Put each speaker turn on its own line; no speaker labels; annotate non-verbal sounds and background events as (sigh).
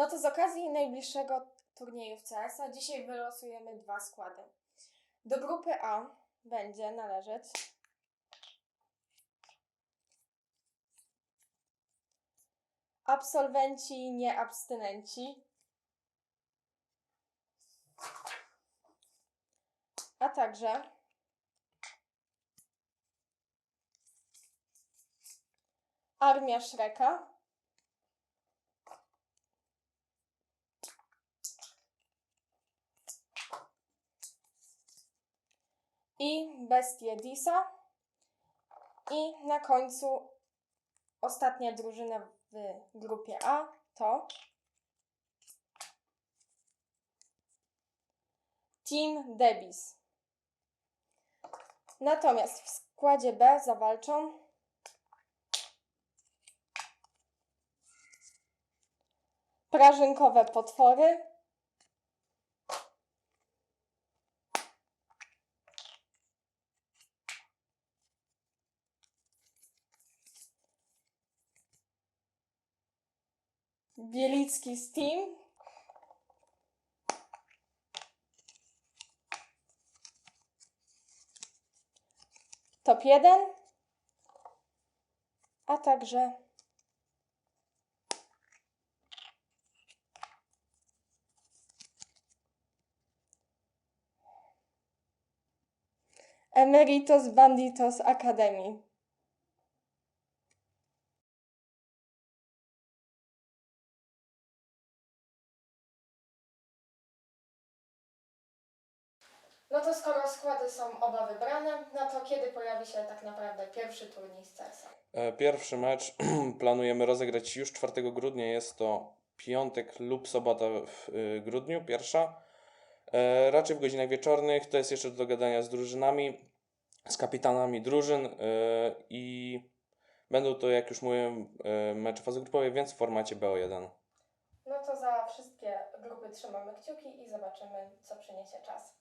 No to z okazji najbliższego turnieju w CS-a dzisiaj wylosujemy dwa składy. Do grupy A będzie należeć absolwenci nieabstynenci, a także Armia Shreka i Bestie Disa i na końcu ostatnia drużyna w grupie A to Team Debis. Natomiast w składzie B zawalczą prażynkowe potwory Bielicki Steam Top 1 a także Emeritus Banditos Academy. No to skoro składy są oba wybrane, no to kiedy pojawi się tak naprawdę pierwszy turniej z CS-a?
E, Pierwszy mecz (clears throat) planujemy rozegrać już 4 grudnia. Jest to piątek lub sobota w y, grudniu, pierwsza. E, Raczej w godzinach wieczornych. To jest jeszcze do dogadania z drużynami, z kapitanami drużyn e, i będą to, jak już mówiłem, mecze fazy grupowej, więc w formacie BO1.
No to za wszystkie grupy trzymamy kciuki i zobaczymy, co przyniesie czas.